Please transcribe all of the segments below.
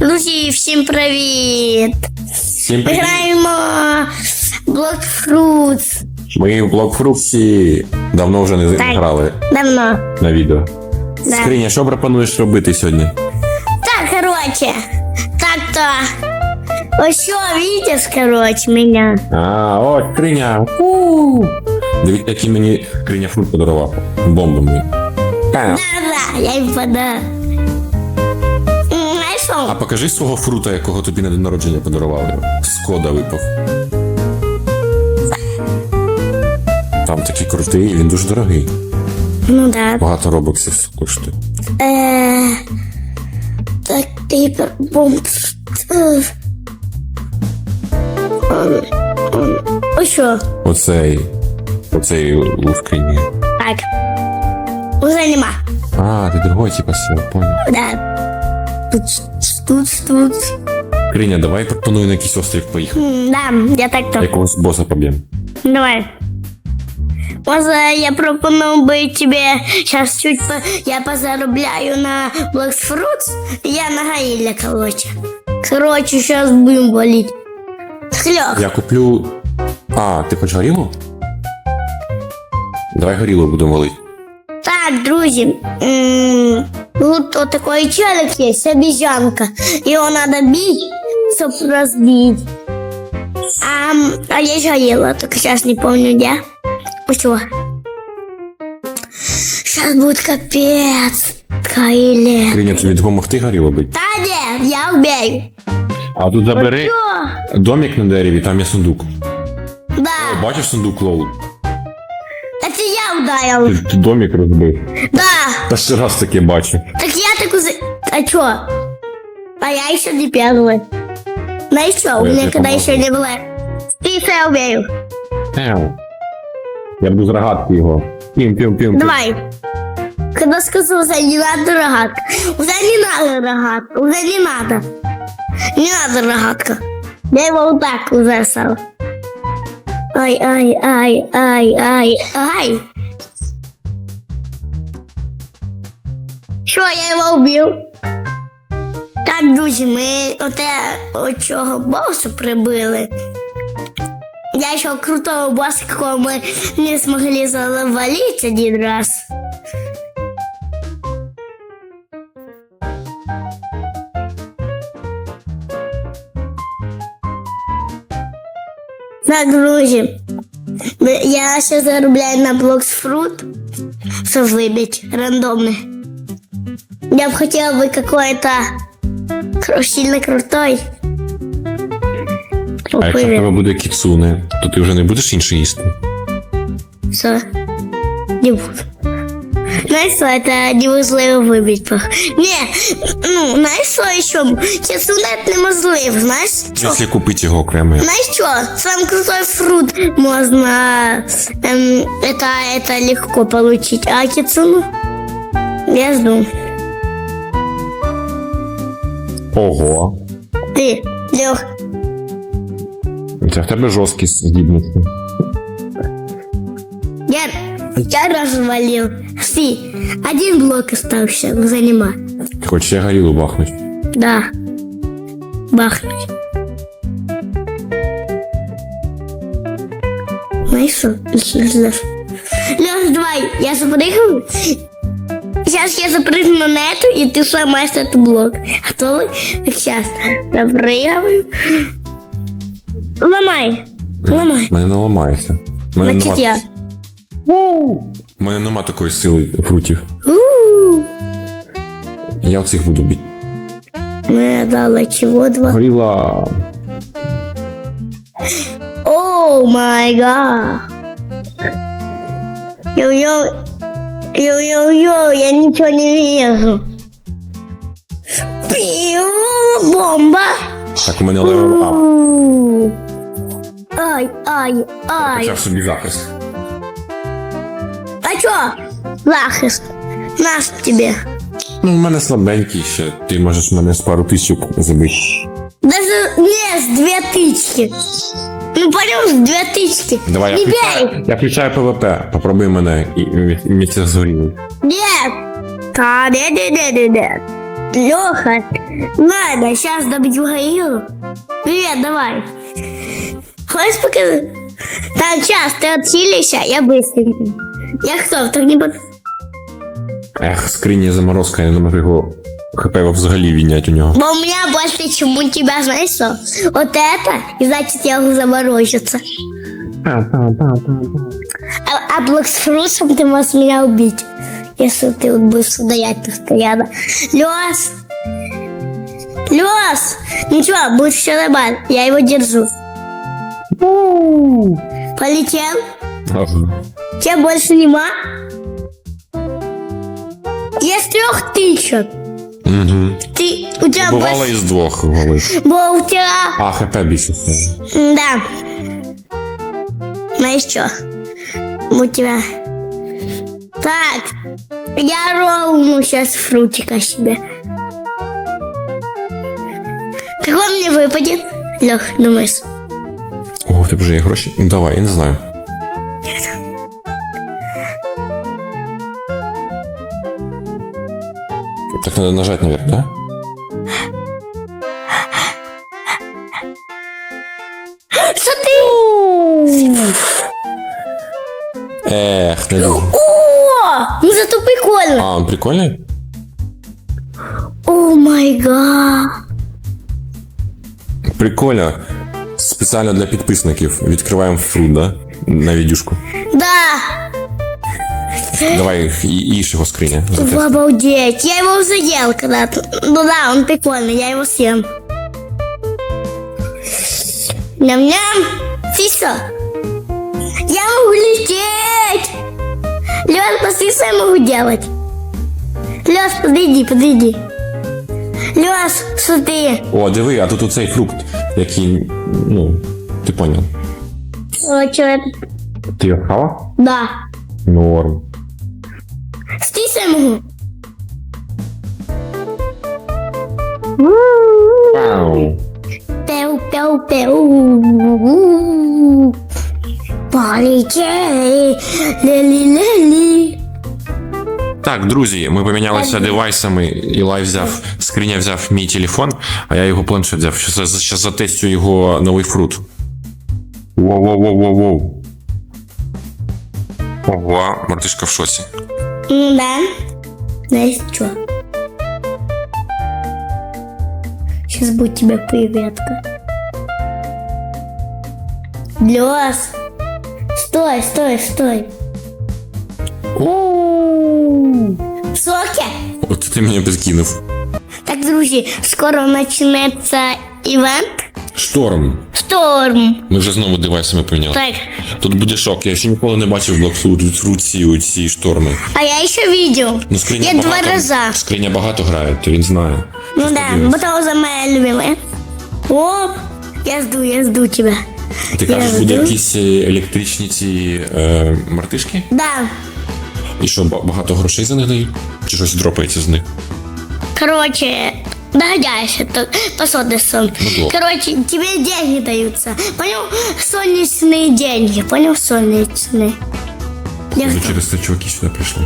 Друзі, всім привіт! Всім привіт! Граємо Blockfruits. Ми в блокфрукті давно вже не Так. грали Давно. на відео. Да. Скриня, що пропонуєш робити сьогодні? Так, короче. Так-то. Ось що, видиш, короче, меня. А, о, скриня! У! Дивіться, який мені скриня фрукт подарував. Бомба мені. Та. Да-да, я їм подам. А покажи свого фрута, якого тобі на день народження подарували. З кода випав. Там такий крутий, і він дуже дорогий. Ну да. Багато робоксів коштує. Е, так, пейпер бомб. Ось що? Оцей. Оцей у скрині. Так. Уже нема. А, ти другой, типа, все, понял. Да. Тут, тут, тут. Криня, давай пропоную на якийсь острів поїхати. М, Да, я так то. Якогось боса поб'ємо. Давай. Може, я пропоную би тебе сейчас чуть по... я позаробляю на Black Fruits. Я на Гаиля, короче. Короче, сейчас будем валить. Хлёх. Я куплю. А, ти хочеш горілу? Давай горілу будемо валити. Так, друзі, м, тут вот такой челик есть, обезьянка. Его надо бить, чтобы разбить. А, м, а есть горилла, только сейчас не помню где. Все. Сейчас будет капец. Каиле. Криня, тобі допомогти горілу бити? Да нет, я убею. А тут забери Всё. домик на дереві, там є сундук. Да, Бачиш сундук лоу? это я ударил. Ти, ти домик розбив. Да, Та ще раз таке бачу. так я так уз... А чё? А я еще не первый. Знаешь что, у Ой, меня я когда помогу. еще не было. Ты я убею. Еу. Я буду з рогатки його. Пім, пім, пім. Давай. Когда сказал, уже не надо рогатка. Уже не надо рогатка. Уже не надо. Не надо рогатка. Я его вот так уже стал. Ай, ай, ай, ай, ай, ай. Що, я його вбив? Так, друзі, ми оте от цього боса прибили. Я еще крутого босса, какого мы не смогли завалить один раз. Так, друзі, я ще заробляю на блоксфрут, щоб вибить рандомный. Я бы хотела бы какой-то кру- сильно крутой. А якщо в тебе буде кіцуне, то ти вже не будеш інше їсти. Все. Не буду. Знаешь, что это неможливо вибити. пах. Не, ну, знаєш, що ще? Кіцунет неможливо, знаєш що? Якщо купити його окремо. Знаешь что? Сам крутой фрукт можно... эм, это, это легко получить. А кицуну? Я жду. Ого. Ты, Лех, Це в тебе жорсткі здібності. я, я развалил. Си, один блок остался, занимай. Хочеш я горілу бахнуть? Да. Бахнуть. Знаешь что? Леш, давай, я запрыгну. Сейчас я запрыгну на эту, и ты сломаешь этот блок. Готовы? Так, сейчас. Запрыгиваю. Ломай. Ломай. Мене не ламається. Мене Значит, нема... я. У мене нема такої сили фрутів. У-у-у. Я оцих буду бити. Ну, я дала чего два. Горіла. О май гад. Йо-йо. Йо-йо-йо, я ничего не вижу. Пиу, бомба. Так у мене левел ап. Ай, ай, ай. Почав собі захист. А чё? Захист. Наш тебе. Ну, у мене слабенький ще. Ти можеш мене з пару тисяч забити. Даже не с две тычки. Ну, понял, с две тычки. Давай, я Не бей. включаю, я включаю ПВП. Попробуй мене і, і, і, і це згоріло. Нет. Да, нет, нет, нет, нет, нет. Леха, ладно, сейчас добью гориллу. Привет, давай. Хочешь показать? Так, сейчас, ты отсилишься, я быстренько. Я кто, так не буду. Ех, скриня заморозка, я не можу його хп взагалі вінять у нього. Бо у меня больше, чем у тебя, знаешь что? Вот это, и значит я уже заморозится. А, а блок с фрусом ты можешь меня убить. Если ты вот будешь стоять постоянно. Лес! Лес! Ничего, будет все нормально. Я его держу. Полетел? Ага. Тебя больше нема? Я с трех тысяч. Угу. Ты, у тебя Бувало больше... із двох голив. Бо у тебя... А, хп більше стало. Да. Знаешь что? У тебя... Так, я ровну сейчас фрутика себе. Какой мне выпадет? Лех, думаешь? О, тебе вже є гроші? Ну, Давай, я не знаю. Так надо нажать наверх, да? Что ты? Ех, не люблю. О, ну зато прикольно. А, он прикольний? О май гад. Прикольно. Спеціально для підписників. Відкриваємо фрут, да? На відюшку. Да, Давай і, і його скриня. в обалдеть. Я его заел когда-то. Ну да, он прикольный, я его съем. Ням-ням. Фиса. Я могу лететь. Лёш, посмотри, что я могу делать. Лёш, подойди, подойди. Лёш, смотри. О, диви, а тут оцей фрукт, який, ну, ти поняв. О, что это? Ти його хава? Да. Норм. Смотри, что я могу. Пау. Пеу, пеу, пеу. Полетели. Лели-лели. Так, друзі, ми помінялися девайсами. Ілай взяв, скриня взяв мій телефон, а я його планшет взяв. Щас затестю його новий фрут. Воу-воу-воу-воу-воу. Ого, мартишка в шоці. Ну да. Знаешь что? Сейчас будет тебе приветка. Лёс. Стой, стой, стой. У-у-у. Соки. От ти мене підкинув. Так, друзі, скоро почнеться івент. Шторм. Шторм. Ми вже знову девайсами помінялися. Так. Тут буде шок. Я ще ніколи не бачив в блокфруті оці шторми. А я еще видел. Ну, скриня я багато, два раза. Скриня багато грає, то він знає. Ну Щас да, подивимось. потому что моя любимая. Оп, я жду, я жду тебя. Ти Я кажеш, буде якісь е, електричні ці е, мартишки? Да, І що, багато грошей за них дають? Чи щось дропається з них? короче, догадаешься, то, то содесом. Ну. Короче, тебе деньги даются. Понял? Солнечные деньги. Понял? Солнечные. Я жду. через це чуваки сюди прийшли.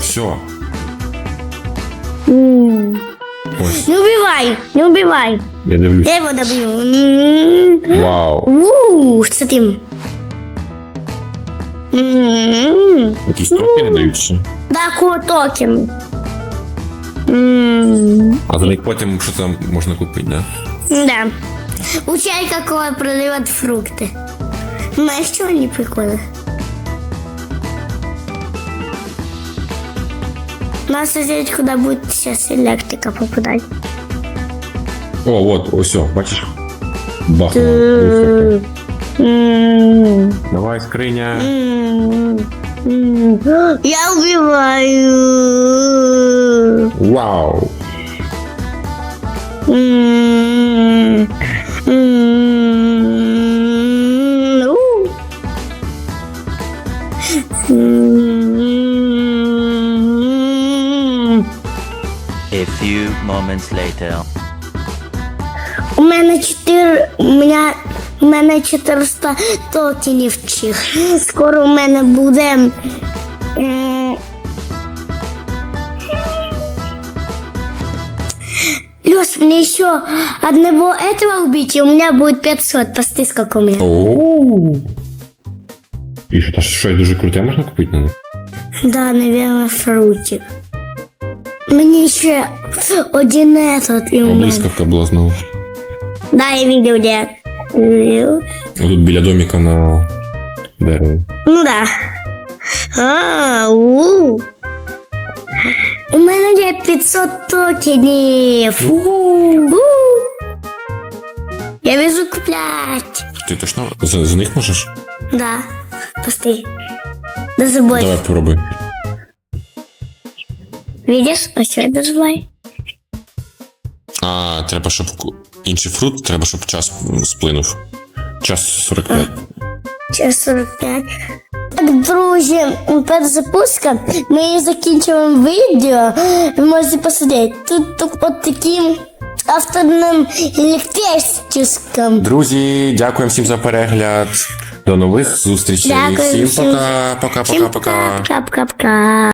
Все. М. Ось, Не убивай, не убивай. я дивлюсь. Я его добью. М. Вау. У, смотри. М. Якісь не дають ще. Да, токен. М. А за них потім що там можна купити, да? Да. У чай какого продают фрукты. Знаешь, что они прикольно? Надо смотреть, куда будет сейчас электрика попадать. О, от, ось, о, бачиш? Бахнуло. М. Давай, скриня. М. М. Я убиваю. Вау. М. М. У. М. A few moments later. У мене 4, у мене, у мене 400 токенів чих. Скоро у мене буде. Е... Мне еще одного этого убить, и у меня будет 500. Посты, сколько у меня. О-о-о. І що, та щось дуже круте можна? Да, наверное, фрутик. Мне еще один этот и у меня. Блискавка була знову. Да, я видел, где. Видел. Тут біля доміка на дереві. Ну да. А, у. У мене є 500 токенів. У. Я везу куплять. Ти точно за, за них можеш? Да. Постой. Да забой. Давай попробуй. Видишь? А что я доживай? А, треба, щоб інший фрукт, треба, щоб час сплинув. Час 45. Час 45. Так, друзі, перед запуском ми закінчуємо відео. Ви можете посмотрети. Тут, тут от таким авторним електричком. Друзі, дякуємо всім за перегляд. До нових зустрічей. Дякую всім всім. пока, пока, пока, пока. Пока-пока.